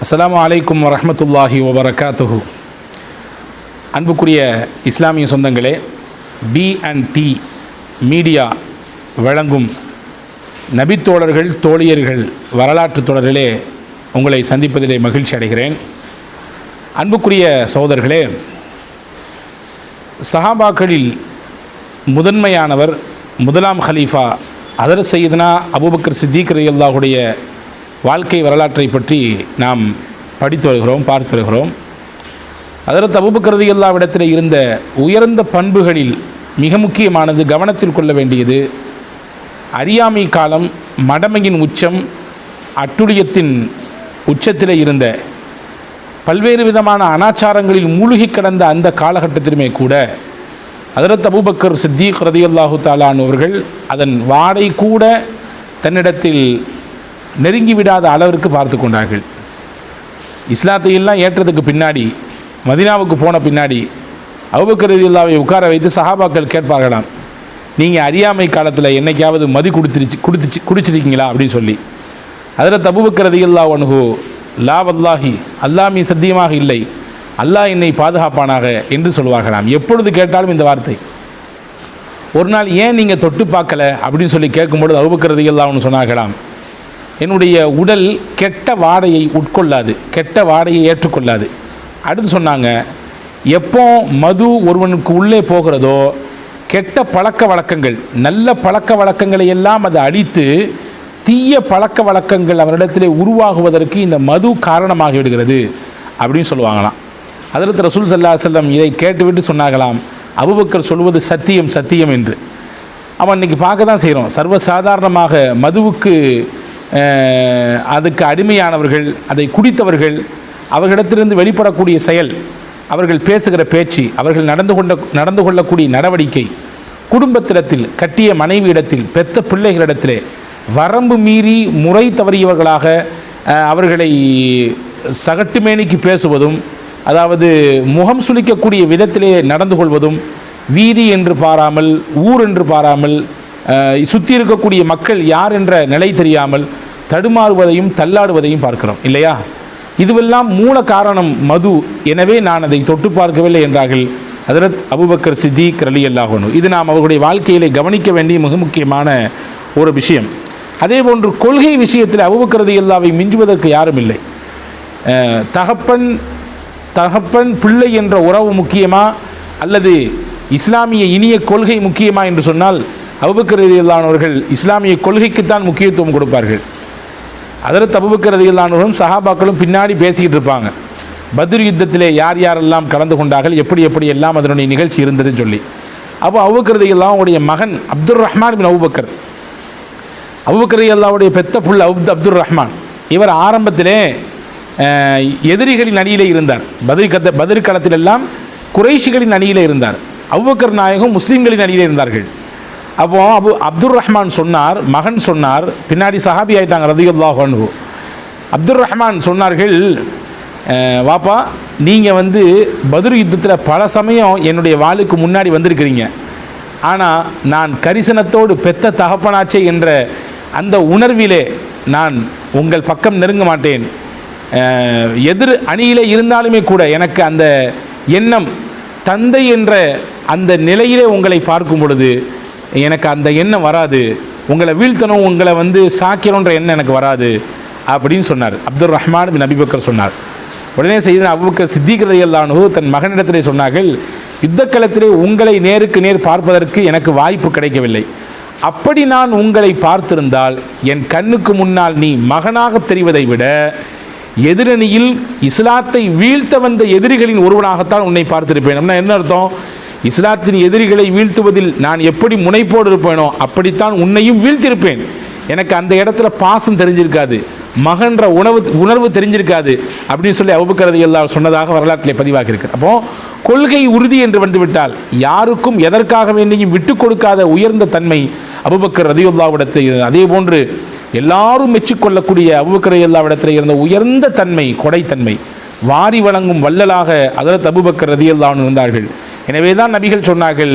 அஸ்லாம் அலைக்கும் வரஹ்மத்துல்லாஹி வபரகாத்துஹு. அன்புக்குரிய இஸ்லாமிய சொந்தங்களே பி அண்ட் டி மீடியா வழங்கும் நபித்தோழர்கள் தோழியர்கள் வரலாற்று தொடரிலே உங்களை சந்திப்பதிலே மகிழ்ச்சி அடைகிறேன். அன்புக்குரிய சகோதரர்களே சஹாபாக்களில் முதன்மையானவர் முதலாம் ஹலீஃபா அதர் சையதுனா அபுபக்கர் சித்திக் ரலியல்லாஹுடைய வாழ்க்கை வரலாற்றை பற்றி நாம் படித்து வருகிறோம் பார்த்து வருகிறோம். அதற்கு கருதி எல்லாவிடத்தில் இருந்த உயர்ந்த பண்புகளில் மிக முக்கியமானது கவனத்தில் கொள்ள வேண்டியது அறியாமை காலம் மடமையின் உச்சம் அட்டுழியத்தின் உச்சத்தில் இருந்த பல்வேறு விதமான அனாச்சாரங்களில் மூழ்கி கிடந்த அந்த காலகட்டத்திலுமே கூட அதரத் அபூபக்கர் சித்திக் ரதியல்லாஹு தாலான் அவர்கள் அதன் வாடை கூட தன்னிடத்தில் நெருங்கி விடாத அளவிற்கு பார்த்து கொண்டார்கள். இஸ்லாத்தையெல்லாம் ஏற்றதுக்கு பின்னாடி மதினாவுக்கு போன பின்னாடி அவுபக்கரதில்லாவை உட்கார வைத்து சஹாபாக்கள் கேட்பார்களாம் நீங்கள் அறியாமை காலத்தில் என்னைக்காவது மதி கொடுத்துருச்சு கொடுத்துச்சு குடிச்சிருக்கீங்களா? அப்படின்னு சொல்லி. அதில் தபுபக்கரதில்லா ரதியுல்லா அனுகு லா வல்லாஹி அல்லாமி சத்தியமாக இல்லை அல்லாஹ் என்னை பாதுகாப்பானாக என்று சொல்வார்களாம். எப்பொழுது கேட்டாலும் இந்த வார்த்தை. ஒரு நாள் ஏன் நீங்கள் தொட்டு பார்க்கல? அப்படின்னு சொல்லி கேட்கும்பொழுது அபுபக்கர் ஒன்று சொன்னார்களாம் என்னுடைய உடல் கெட்ட வாடையை உட்கொள்ளாது கெட்ட வாடையை ஏற்றுக்கொள்ளாது. அடுத்து சொன்னாங்க எப்போ மது ஒருவனுக்கு உள்ளே போகிறதோ கெட்ட பழக்க வழக்கங்கள் நல்ல பழக்க வழக்கங்களை எல்லாம் அதை அழித்து தீய பழக்க வழக்கங்கள் அவரிடத்திலே உருவாகுவதற்கு இந்த மது காரணமாகி விடுகிறது அப்படின்னு சொல்லுவாங்களாம். அதற்கு ரசூல் சல்லா செல்லம் இதை கேட்டுவிட்டு சொன்னாங்களாம் அபுபக்கர் சொல்வது சத்தியம் சத்தியம் என்று. அவன் இன்னைக்கு பார்க்க தான் செய்கிறோம். சர்வசாதாரணமாக மதுவுக்கு அதுக்கு அடிமையானவர்கள் அதை குடித்தவர்கள் அவர்களிடத்திலிருந்து வெளிப்படக்கூடிய செயல் அவர்கள் பேசுகிற பேச்சு அவர்கள் நடந்து கொண்ட நடந்து கொள்ளக்கூடிய நடவடிக்கை குடும்பத்திடத்தில் கட்டிய மனைவியிடத்தில் பெத்த பிள்ளைகளிடத்திலே வரம்பு மீறி முறை தவறியவர்களாக அவர்களை சகட்டுமேனிக்கு பேசுவதும் அதாவது முகம் சுளிக்கக்கூடிய விதத்திலே நடந்து கொள்வதும் வீதி என்று பாராமல் ஊர் என்று பாராமல் சுற்றி இருக்கக்கூடிய மக்கள் யார் என்ற நிலை தெரியாமல் தடுமாறுவதையும் தள்ளாடுவதையும் பார்க்கிறோம் இல்லையா? இதுவெல்லாம் மூல காரணம் மது. எனவே நான் அதை தொட்டு பார்க்கவில்லை என்றார்கள் அதரத் அபுபக்கர் சித்திக் ரலி அல்லாஹனு இது நாம் அவர்களுடைய வாழ்க்கையிலே கவனிக்க வேண்டிய மிக முக்கியமான ஒரு விஷயம். அதே போன்று கொள்கை விஷயத்தில் அபுபக்கர் ரதி அல்லாவை மிஞ்சுவதற்கு யாரும் இல்லை. தகப்பன் தகப்பன் பிள்ளை என்ற உறவு முக்கியமா? அல்லது இஸ்லாமிய இனிய கொள்கை முக்கியமா என்று சொன்னால் அபுபக்கரதியில்லானவர்கள் இஸ்லாமிய கொள்கைக்குத்தான் முக்கியத்துவம் கொடுப்பார்கள். அதற்கு தபுபக்கரதியில்லானவர்களும் சஹாபாக்களும் பின்னாடி பேசிக்கிட்டு இருப்பாங்க. பத்ர் யுத்தத்திலே யார் யாரெல்லாம் கலந்து கொண்டார்கள் எப்படி எப்படி எல்லாம் அதனுடைய நிகழ்ச்சி இருந்ததுன்னு சொல்லி. அப்போ அபுபக்கர் உடைய மகன் அப்துல் ரஹ்மான் பின் அவுபக்கர் அபுபக்கர் பெத்த புள்ள அப்து அப்துல் ரஹ்மான் இவர் ஆரம்பத்திலே எதிரிகளின் அணியிலே இருந்தார். பதில் கத்த பதில் களத்திலெல்லாம் குறைஷிகளின் அணியிலே இருந்தார். அபுபக்கர் நாயகம் முஸ்லீம்களின் அணியிலே இருந்தார்கள். அப்போ அபு அப்துல் ரஹ்மான் சொன்னார் மகன் சொன்னார் பின்னாடி சஹாபி ஆயிட்டாங்க ரதியுல்லாஹ் அன்ஹு. அப்துல் ரஹ்மான் சொன்னார்கள் வாப்பா நீங்கள் வந்து பத்ர் யுத்தத்தில் பல சமயம் என்னுடைய வாளுக்கு முன்னாடி வந்திருக்கிறீங்க. ஆனால் நான் கரிசனத்தோடு பெத்த தகப்பனாச்சே என்ற அந்த உணர்விலே நான் உங்கள் பக்கம் நெருங்க மாட்டேன். எதிர் அணியிலே இருந்தாலுமே கூட எனக்கு அந்த எண்ணம் தந்தை என்ற அந்த நிலையிலே உங்களை பார்க்கும் பொழுது எனக்கு அந்த எண்ணம் வராது. உங்களை வீழ்த்தணும் உங்களை வந்து சாக்கிறோன்ற எண்ணம் எனக்கு வராது அப்படின்னு சொன்னார். அப்துல் ரஹ்மான் பின் அபிபக்கர் சொன்னார். உடனே செய்த அபுபக்கர் சித்திக் ரலியல்லாஹு தன் மகனிடத்திலே சொன்னார்கள் யுத்தக்களத்திலே உங்களை நேருக்கு நேர் பார்ப்பதற்கு எனக்கு வாய்ப்பு கிடைக்கவில்லை. அப்படி நான் உங்களை பார்த்திருந்தால் என் கண்ணுக்கு முன்னால் நீ மகனாக தெரிவதை விட எதிரணியில் இஸ்லாத்தை வீழ்த்த வந்த எதிரிகளின் ஒருவனாகத்தான் உன்னை பார்த்திருப்பேன். அப்படின்னா என்ன அர்த்தம்? இஸ்லாத்தின் எதிரிகளை வீழ்த்துவதில் நான் எப்படி முனைப்போடு இருப்பேனோ அப்படித்தான் உன்னையும் வீழ்த்திருப்பேன் எனக்கு அந்த இடத்துல பாசம் தெரிஞ்சிருக்காது. மகன்ற உணவு உணர்வு தெரிஞ்சிருக்காது அப்படின்னு சொல்லி அவுபக்கரது எல்லாம் சொன்னதாக வரலாற்றிலே பதிவாகி இருக்கு. அப்போ கொள்கை உறுதி என்று வந்துவிட்டால் யாருக்கும் எதற்காக வேண்டியும் விட்டு கொடுக்காத உயர்ந்த தன்மை அபுபக்கர் ரதியுல்லாவிடத்தில் இருந்தது. அதே போன்று எல்லாரும் மெச்சிக்கொள்ளக்கூடிய அபுபக்கர் எல்லாவிடத்தில் இருந்த உயர்ந்த தன்மை கொடைத்தன்மை வாரி வழங்கும் வள்ளலாக அதரத் அபுபக்கர் ரதியுல்லான்னு இருந்தார்கள். எனவே தான் நபிகள் சொன்னார்கள்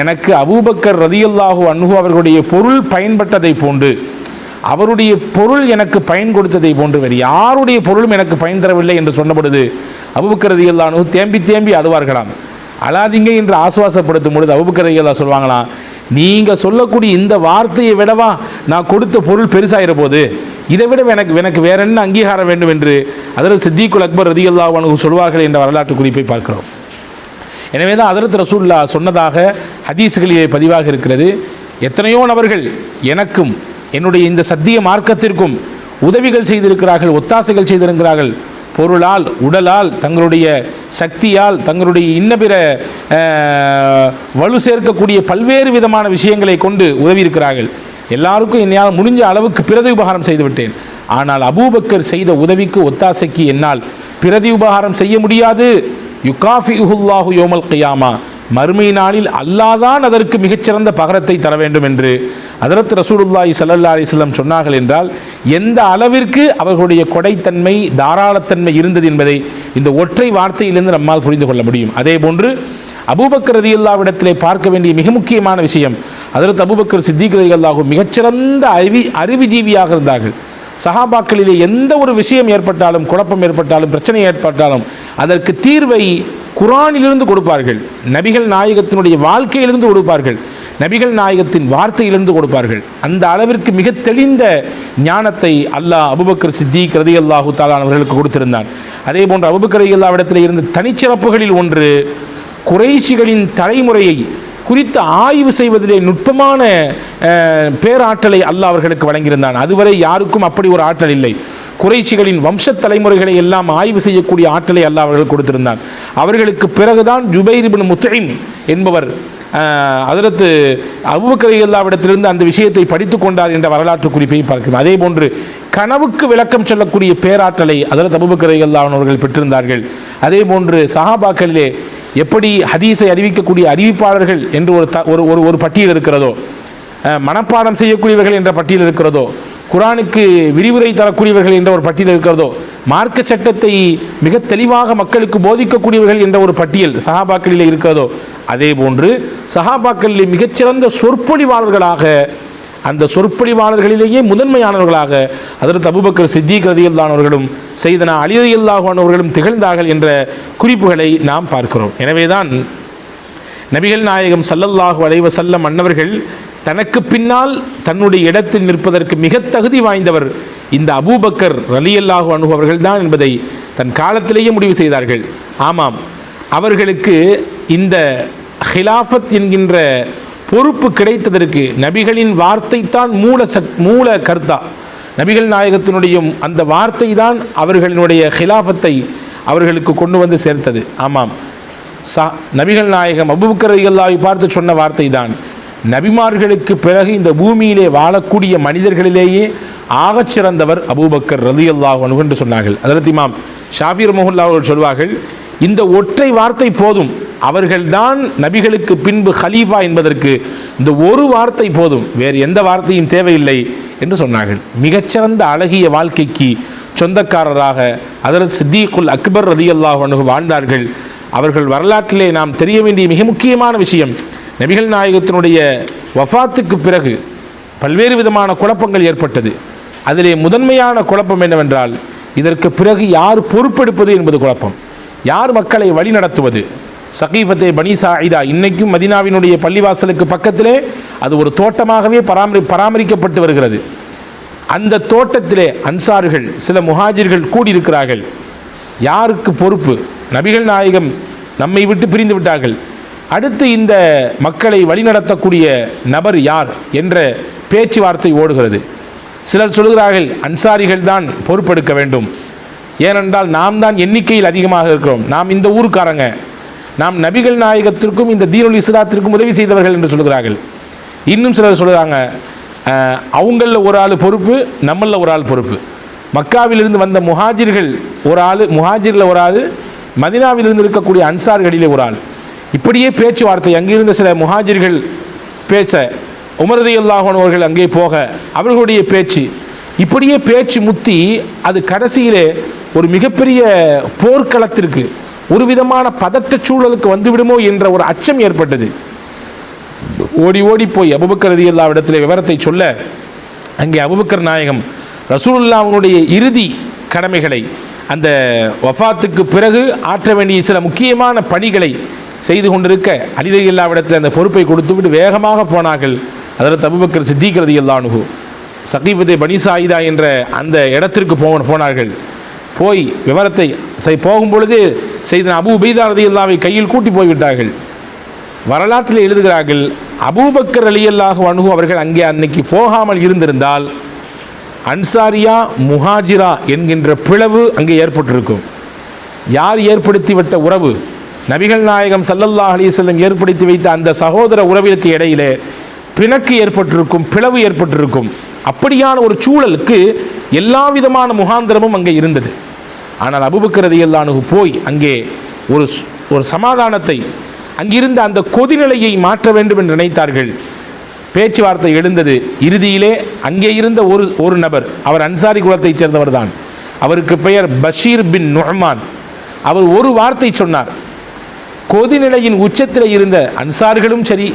எனக்கு அபூபக்கர் ரதியுல்லாஹு அன்ஹு அவர்களுடைய பொருள் பயன்பட்டதை போன்று அவருடைய பொருள் எனக்கு பயன் கொடுத்ததை போன்று வேறு யாருடைய பொருளும் எனக்கு பயன் தரவில்லை என்று சொன்ன பொழுது அனுகு தேம்பி தேம்பி அழுவார்களாம் அழாதீங்க என்று ஆசுவாசப்படுத்தும் பொழுது அபுபக்கரதியல்லா சொல்லுவாங்களாம் நீங்கள் சொல்லக்கூடிய இந்த வார்த்தையை விடவா நான் கொடுத்த பொருள் பெருசாகிற போது இதை விட எனக்கு எனக்கு வேற என்ன அங்கீகாரம் வேண்டும் என்று அதில் சித்திகுல் அக்பர் ரதியல்லாஹு சொல்வார்கள் என்ற வரலாற்று குறிப்பை பார்க்கிறோம். எனவே தான் அதரத் ரசூல்லா சொன்னதாக ஹதீஸ்களிலே பதிவாக இருக்கிறது. எத்தனையோ நபர்கள் எனக்கும் என்னுடைய இந்த சத்திய மார்க்கத்திற்கும் உதவிகள் செய்திருக்கிறார்கள் ஒத்தாசைகள் செய்திருக்கிறார்கள். பொருளால் உடலால் தங்களுடைய சக்தியால் தங்களுடைய இன்னபிற வலு சேர்க்கக்கூடிய பல்வேறு விதமான விஷயங்களை கொண்டு உதவி இருக்கிறார்கள் எல்லாருக்கும் என்னால் முடிஞ்ச அளவுக்கு பிரதி உபகாரம் செய்துவிட்டேன். ஆனால் அபூபக்கர் செய்த உதவிக்கு ஒத்தாசைக்கு என்னால் பிரதி உபகாரம் செய்ய முடியாது. யுகாஃபி உஹுல்லாஹு யோமல் கியாமா. மறுமை நாளில் அல்லாதான் அதற்கு மிகச்சிறந்த பகரத்தை தர வேண்டும் என்று அதரத் ரசூலுல்லாஹி சல்லல்லா அலிஸ்லம் சொன்னார்கள் என்றால் எந்த அளவிற்கு அவர்களுடைய கொடைத்தன்மை தாராளத்தன்மை இருந்தது என்பதை இந்த ஒற்றை வார்த்தையிலிருந்து நம்மால் புரிந்து கொள்ள முடியும். அதே போன்று அபூபக்கர் ரதியுல்லாவிடத்திலே பார்க்க வேண்டிய மிக முக்கியமான விஷயம் அதற்கு அபூபக்கர் சித்திக் ரதியுல்லாஹு மிகச்சிறந்த அறிவி அறிவுஜீவியாக இருந்தார்கள். சஹாபாக்களிலே எந்த ஒரு விஷயம் ஏற்பட்டாலும் குழப்பம் ஏற்பட்டாலும் பிரச்சனை ஏற்பட்டாலும் அதற்கு தீர்வை குரானிலிருந்து கொடுப்பார்கள். நபிகள் நாயகத்தினுடைய வாழ்க்கையிலிருந்து கொடுப்பார்கள். நபிகள் நாயகத்தின் வார்த்தையிலிருந்து கொடுப்பார்கள். அந்த அளவிற்கு மிக தெளிந்த ஞானத்தை அல்லாஹ் அபுபக்கர் சித்திக் ரதி அல்லாஹு தாலான் அவர்களுக்கு கொடுத்திருந்தான். அதே போன்று அபுபக்கர் அல்லாவிடத்தில் இருந்த தனிச்சிறப்புகளில் ஒன்று குறைஷிகளின் தலைமுறையை குறித்து ஆய்வு செய்வதிலே நுட்பமான பேராற்றலை அல்லாஹ் அவர்களுக்கு வழங்கியிருந்தான். அதுவரை யாருக்கும் அப்படி ஒரு ஆற்றல் இல்லை. குறைச்சிகளின் வம்சத் தலைமுறைகளை எல்லாம் ஆய்வு செய்யக்கூடிய ஆற்றலை அல்லாஹ் அவர்கள் கொடுத்திருந்தான். அவர்களுக்கு பிறகுதான் ஜுபைரிபின் இப்னு முத்தைம் என்பவர் அதற்கு அபுபக்கரை எல்லாவிடத்திலிருந்து அந்த விஷயத்தை படித்து கொண்டார் என்ற வரலாற்று குறிப்பையும் பார்க்கிறோம். அதே போன்று கனவுக்கு விளக்கம் சொல்லக்கூடிய பேராற்றலை அதற்கு அபுபக்கரை அவர்கள் பெற்றிருந்தார்கள். அதே போன்று சஹாபாக்களிலே எப்படி ஹதீஸை அறிவிக்கக்கூடிய அறிவிப்பாளர்கள் என்று ஒரு த- ஒரு ஒரு ஒரு பட்டியல் இருக்கிறதோ மனப்பாடம் செய்யக்கூடியவர்கள் என்ற பட்டியல் இருக்கிறதோ குரானுக்கு விரிவுரை தரக்கூடியவர்கள் என்ற ஒரு பட்டியல் இருக்கிறதோ? மார்க்க சட்டத்தை மிக தெளிவாக மக்களுக்கு போதிக்கக்கூடியவர்கள் என்ற ஒரு பட்டியல் சஹாபாக்களில் இருக்கிறதோ? அதே போன்று சஹாபாக்களில் மிகச்சிறந்த சொற்பொழிவாளர்களாக அந்த சொற்பொழிவாளர்களிலேயே முதன்மையானவர்களாக அதற்கு அபுபக்கர் சித்திக் ரதியல்லானவர்களும் செய்தனா அலி ரதியல்லாஹானவர்களும் திகழ்ந்தார்கள் என்ற குறிப்புகளை நாம் பார்க்கிறோம். எனவேதான் நபிகள் நாயகம் சல்லல்லாஹு அலைவ வஸல்லம் அன்னவர்கள் தனக்கு பின்னால் தன்னுடைய இடத்தில் நிற்பதற்கு மிக தகுதி வாய்ந்தவர் இந்த அபூபக்கர் ரலியல்லாஹு அன்ஹு அவர்கள்தான் என்பதை தன் காலத்திலேயே முடிவு செய்தார்கள். ஆமாம் அவர்களுக்கு இந்த ஹிலாஃபத் என்கின்ற பொறுப்பு கிடைத்ததற்கு நபிகளின் வார்த்தை தான் மூல சக் மூல கர்த்தா. நபிகள் நாயகத்தினுடைய அந்த வார்த்தை தான் அவர்களினுடைய ஹிலாஃபத்தை அவர்களுக்கு கொண்டு வந்து சேர்த்தது. ஆமாம் சா நபிகள் நாயகம் அபுபக்கர் பார்த்து சொன்ன வார்த்தை தான் நபிமார்களுக்கு பிறகு இந்த பூமியிலே வாழக்கூடிய மனிதர்களிலேயே ஆகச் சிறந்தவர் அபூபக்கர் ரதி அன்ஹு என்று சொன்னார்கள். அதற்கு இமாம் ஷாஃபி அவர்கள் சொல்வார்கள் இந்த ஒற்றை வார்த்தை போதும் அவர்கள்தான் நபிகளுக்கு பின்பு ஹலீஃபா என்பதற்கு இந்த ஒரு வார்த்தை போதும் வேறு எந்த வார்த்தையும் தேவையில்லை என்று சொன்னார்கள். மிகச்சிறந்த அழகிய வாழ்க்கைக்கு சொந்தக்காரராக அதரத் சித்தீக்குல் அக்பர் ரதியல்லாஹு அன்ஹு வாழ்ந்தார்கள். அவர்கள் வரலாற்றிலே நாம் தெரிய வேண்டிய மிக முக்கியமான விஷயம் நபிகள் நாயகத்தினுடைய வஃபாத்துக்கு பிறகு பல்வேறு விதமான குழப்பங்கள் ஏற்பட்டது. அதிலே முதன்மையான குழப்பம் என்னவென்றால் இதற்கு பிறகு யார் பொறுப்பெடுப்பது என்பது குழப்பம். யார் மக்களை வழிநடத்துவது சகீஃபத்தே பனி சாயிதா இன்னைக்கும் மதினாவினுடைய பள்ளிவாசலுக்கு பக்கத்திலே அது ஒரு தோட்டமாகவே பராமரி பராமரிக்கப்பட்டு வருகிறது. அந்த தோட்டத்திலே அன்சார்கள் சில முஹாஜிர்கள் கூடியிருக்கிறார்கள். யாருக்கு பொறுப்பு? நபிகள் நாயகம் நம்மை விட்டு பிரிந்து விட்டார்கள். அடுத்து இந்த மக்களை வழிநடத்தக்கூடிய நபர் யார் என்ற பேச்சுவார்த்தை ஓடுகிறது. சிலர் சொல்கிறார்கள் அன்சாரிகள் தான் பொறுப்பெடுக்க வேண்டும். ஏனென்றால் நாம் தான் எண்ணிக்கையில் அதிகமாக இருக்கிறோம். நாம் இந்த ஊருக்காரங்க. நாம் நபிகள் நாயகத்திற்கும் இந்த தீனுல் இஸ்லாத்திற்கும் உதவி செய்தவர்கள் என்று சொல்கிறார்கள் இன்னும் சிலர் சொல்கிறாங்க அவங்களில் ஒரு ஆள் பொறுப்பு நம்மளில் ஒரு ஆள் பொறுப்பு. மக்காவிலிருந்து வந்த முஹாஜிர்கள் ஒரு ஆள் முஹாஜிரில் ஒரு ஆள் மதினாவிலிருந்து இருக்கக்கூடிய அன்சார்களிலே ஒரு ஆள். இப்படியே பேச்சுவார்த்தை அங்கிருந்த சில முஹாஜிர்கள் பேச உமரதி அல்லாஹனவர்கள் அங்கே போக அவர்களுடைய பேச்சு. இப்படியே பேச்சு முத்தி அது கடைசியிலே ஒரு மிகப்பெரிய போர்க்களத்திற்கு ஒரு விதமான பதட்ட சூழலுக்கு வந்துவிடுமோ என்ற ஒரு அச்சம் ஏற்பட்டது. ஓடி ஓடி போய் அபுபக்கர் ரதி இடத்துல விவரத்தை சொல்ல அங்கே அபுபக்கர் நாயகம் ரசூலுல்லாவுடைய இறுதி கடமைகளை அந்த வஃபாத்துக்கு பிறகு ஆற்ற வேண்டிய சில முக்கியமான பணிகளை செய்து கொண்டிருக்க அனிதயில்லாவிடத்தில் அந்த பொறுப்பை கொடுத்துவிட்டு வேகமாக போனார்கள் அதில் அபுபக்கர் சித்திக்கிறது எல்லானுகு சகீபத்தை பனிசாயிதா என்ற அந்த இடத்திற்கு போ போனார்கள். போய் விவரத்தை செய் போகும்பொழுது செய்த அபு உபைதா ரதி அல்லாவை கையில் கூட்டி போய்விட்டார்கள். வரலாற்றில் எழுதுகிறார்கள் அபூபக்கர் அலியல்லாஹு அணுகு அவர்கள் அங்கே அன்னைக்கு போகாமல் இருந்திருந்தால் அன்சாரியா முஹாஜிரா என்கின்ற பிளவு அங்கே ஏற்பட்டிருக்கும். யார் ஏற்படுத்திவிட்ட உறவு? நபிகள் நாயகம் சல்லல்லாஹ் அலிசல்லம் ஏற்படுத்தி வைத்த அந்த சகோதர உறவிற்கு இடையிலே பிணக்கு ஏற்பட்டிருக்கும் பிளவு ஏற்பட்டிருக்கும். அப்படியான ஒரு சூழலுக்கு எல்லா விதமான முகாந்திரமும் அங்கே இருந்தது. ஆனால் அபுபக்கரதி அல்லானுகு போய் அங்கே ஒரு ஒரு சமாதானத்தை அங்கிருந்த அந்த கொதிநிலையை மாற்ற வேண்டும் என்று நினைத்தார்கள். பேச்சுவார்த்தை எழுந்தது. இறுதியிலே அங்கே இருந்த ஒரு ஒரு நபர் அவர் அன்சாரி குலத்தைச் சேர்ந்தவர் தான் அவருக்கு பெயர் பஷீர் பின் நுஹ்மான். அவர் ஒரு வார்த்தை சொன்னார். கொதிநிலையின் உச்சத்தில் இருந்த அன்சார்களும் சரி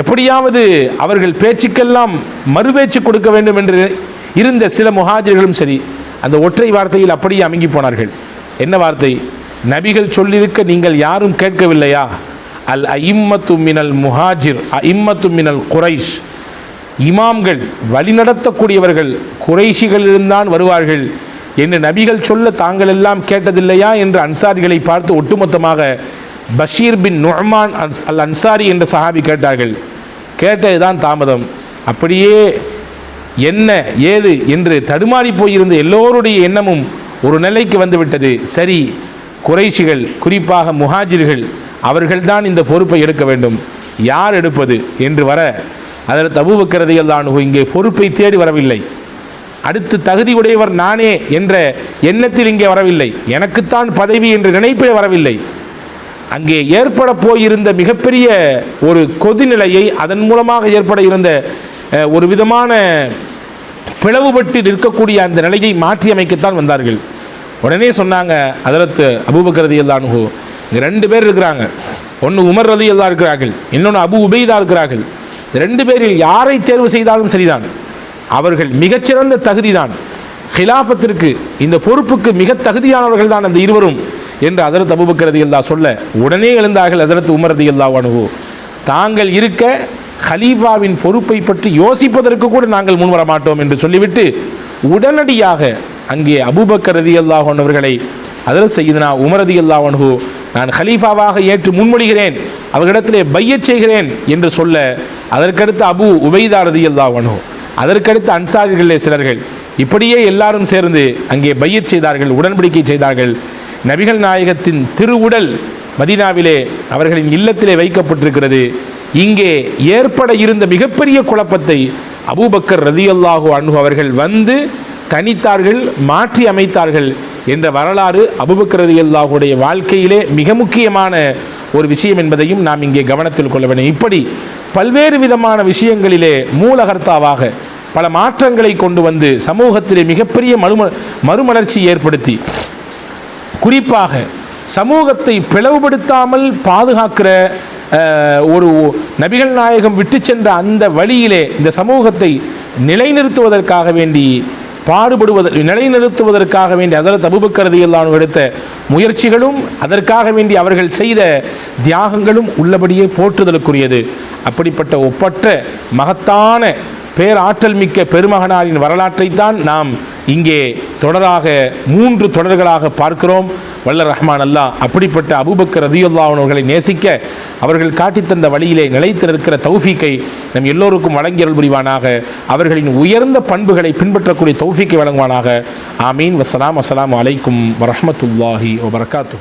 எப்படியாவது அவர்கள் பேச்சுக்கெல்லாம் மறுபேச்சு கொடுக்க வேண்டும் என்று இருந்த சில முஹாஜிர்களும் சரி அந்த ஒற்றை வார்த்தையில் அப்படியே அமுங்கி போனார்கள். என்ன வார்த்தை? நபிகள் சொல்லியிருக்க நீங்கள் யாரும் கேட்கவில்லையா? அல் அஇம்மத்து மினல் முஹாஜிர் அஇம்மத்து மினல் குரைஷ். இமாம்கள் வழிநடத்தக்கூடியவர்கள் குறைஷிகளிலிருந்தான் வருவார்கள் என்று நபிகள் சொல்ல தாங்கள் எல்லாம் கேட்டதில்லையா என்று அன்சாரிகளை பார்த்து ஒட்டுமொத்தமாக பஷீர் பின் நுஹ்மான் அன்ஸ்- அல் அன்சாரி என்ற சஹாபி கேட்டார்கள். கேட்டதுதான் தாமதம். அப்படியே என்ன ஏது என்று தடுமாறி போயிருந்த எல்லோருடைய எண்ணமும் ஒரு நிலைக்கு வந்துவிட்டது. சரி குறைஷிகள் குறிப்பாக முஹாஜிர்கள் அவர்கள்தான் இந்த பொறுப்பை எடுக்க வேண்டும். யார் எடுப்பது என்று வர அதற்கு தான் இங்கே பொறுப்பை தேடி வரவில்லை. அடுத்து தகுதி உடையவர் நானே என்ற எண்ணத்தில் இங்கே வரவில்லை. எனக்குத்தான் பதவி என்ற நினைப்பே வரவில்லை. அங்கே ஏற்பட போயிருந்த மிகப்பெரிய ஒரு கொதிநிலையை அதன் மூலமாக ஏற்பட இருந்த ஒரு விதமான பிளவுபட்டு நிற்கக்கூடிய அந்த நிலையை மாற்றி அமைக்கத்தான் வந்தார்கள். உடனே சொன்னாங்க அதரத்து அபூபக்கர் தானுகோ இங்கே ரெண்டு பேர் இருக்கிறாங்க. ஒன்று உமர் ரதி அல்லா இருக்கிறார்கள் இன்னொன்று அபு உபைதா இருக்கிறார்கள். ரெண்டு பேரில் யாரை தேர்வு செய்தாலும் சரிதான். அவர்கள் மிகச்சிறந்த தகுதிதான். ஹிலாஃபத்திற்கு இந்த பொறுப்புக்கு மிக தகுதியானவர்கள் தான் அந்த இருவரும் என்று ஹசரத் அபூபக்கர் ரதியல்லா சொல்ல உடனே எழுந்தார்கள் அதரத் உமர் ரதியல்லா அணுகு தாங்கள் இருக்க ஹலீஃபாவின் பொறுப்பை பற்றி யோசிப்பதற்கு கூட நாங்கள் முன்வர மாட்டோம் என்று சொல்லிவிட்டு உடனடியாக அங்கே அபூபக்கர் ரதியல்லாஹ் அவர்களை ஹசரத் செய்தனா உமர் ரதியல்லாஹ் அனுகு நான் ஹலீஃபாவாக ஏற்று முன்மொழிகிறேன் அவர்களிடத்திலே பையச் செய்கிறேன் என்று சொல்ல அதற்கடுத்து அபு உபைதா ரதியல்லாஹ் அதற்கடுத்து அன்சாரிகளிலே சிலர்கள் இப்படியே எல்லாரும் சேர்ந்து அங்கே பையச் செய்தார்கள் உடன்படிக்கை செய்தார்கள். நபிகள் நாயகத்தின் திருவுடல் மதீனாவிலே அவர்களின் இல்லத்திலே வைக்கப்பட்டிருக்கிறது. இங்கே ஏற்பட இருந்த மிகப்பெரிய குழப்பத்தை அபூபக்கர் ரதியல்லாஹு அன்ஹு அவர்கள் வந்து தனித்தார்கள் மாற்றி அமைத்தார்கள். என்ற வரலாறு அபூபக்கர் ரதியல்லாஹுடைய வாழ்க்கையிலே மிக முக்கியமான ஒரு விஷயம் என்பதையும் நாம் இங்கே கவனத்தில் கொள்ள வேண்டும். இப்படி பல்வேறு விதமான விஷயங்களிலே மூலகர்த்தாவாக பல மாற்றங்களை கொண்டு வந்து சமூகத்திலே மிகப்பெரிய மறும மறுமலர்ச்சி ஏற்படுத்தி குறிப்பாக சமூகத்தை பிளவுபடுத்தாமல் பாதுகாக்கிற ஒரு நபிகள் நாயகம் விட்டு சென்ற அந்த வழியிலே இந்த சமூகத்தை நிலைநிறுத்துவதற்காக வேண்டி பாடுபடுவதற்கு நிலைநிறுத்துவதற்காக வேண்டி அதற்கு அபுபக்கரதியெல்லாம் எடுத்த முயற்சிகளும் அதற்காக வேண்டி அவர்கள் செய்த தியாகங்களும் உள்ளபடியே போற்றுதலுக்குரியது. அப்படிப்பட்ட ஒப்பற்ற மகத்தான பேராற்றல் மிக்க பெருமகனாரின் வரலாற்றைத்தான் நாம் இங்கே தொடராக மூன்று தொடர்களாக பார்க்கிறோம். வல்ல ரஹ்மான் அல்லாஹ் அப்படிப்பட்ட அபுபக்கர் ரதியுல்லாஹ் அவர்களை நேசிக்க அவர்கள் காட்டித்தந்த வழியிலே நிலைத்திருக்கிற தௌஃபீக்கை நம் எல்லோருக்கும் வழங்கியருள் புரிவானாக. அவர்களின் உயர்ந்த பண்புகளை பின்பற்றக்கூடிய தௌஃபீக்கை வழங்குவானாக. ஆமீன். வசலாம் அஸ்லாம் அலைக்கும் வரமத்துல்லாஹி வபர்காத்தூ